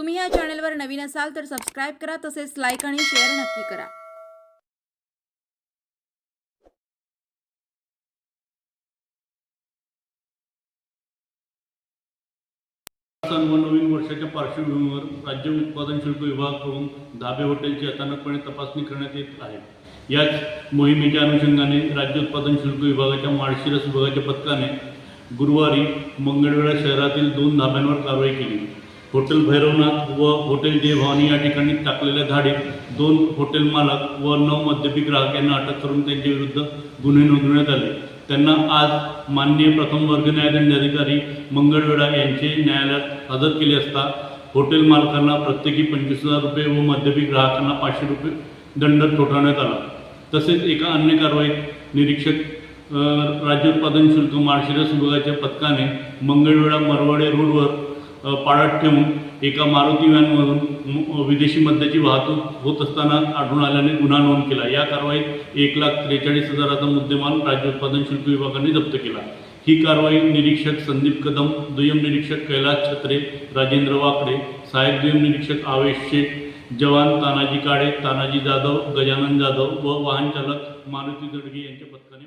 तुम्ही या चॅनलवर नवीन असाल तर सबस्क्राईब करा तसेच लाईक आणि शेअर नक्की करा. व नवीन वर्षाच्या पार्श्वभूमीवर राज्य उत्पादन शुल्क विभागाकडून धाबे हॉटेलची अचानकपणे तपासणी करण्यात येत आहे. याच मोहिमेच्या अनुषंगाने राज्य उत्पादन शुल्क विभागाच्या माळशिरस विभागाच्या पथकाने गुरुवारी मंगळवेढा शहरातील दोन धाब्यांवर कारवाई केली. हॉटेल भैरवनाथ व हॉटेल जय या ठिकाणी टाकलेल्या धाडीत दोन हॉटेल मालक व नऊ मद्यपी ग्राहक यांना अटक करून त्यांच्या विरुद्ध गुन्हे नोंदवण्यात आले. त्यांना आज माननीय प्रथम वर्ग न्यायदंडाधिकारी मंगळवेढा यांचे न्यायालयात हजर केले असता हॉटेल मालकांना प्रत्येकी पंचवीस हजार रुपये व मद्यपी ग्राहकांना पाचशे रुपये दंड ठोठावण्यात आला. तसेच एका अन्य कारवाईत निरीक्षक राज्य उत्पादन शुल्क माळशिरस विभागाच्या पथकाने मंगळवेढा मरवाडे रोडवर पाळत ठेवून एका मारुती व्हॅनमधून विदेशी मद्याची वाहतूक होत असताना आढळून आल्याने गुन्हा नोंद केला. या कारवाईत एक लाख त्रेचाळीस हजाराचा मुद्देमाल राज्य उत्पादन शुल्क विभागाने जप्त केला. ही कारवाई निरीक्षक संदीप कदम दुय्यम निरीक्षक कैलास छत्रे राजेंद्र वाकडे सहाय्यक दुय्यम निरीक्षक आवेश शेख जवान तानाजी काळे तानाजी जाधव गजानन जाधव व वाहन चालक मारुती दडगे यांच्या पथकाने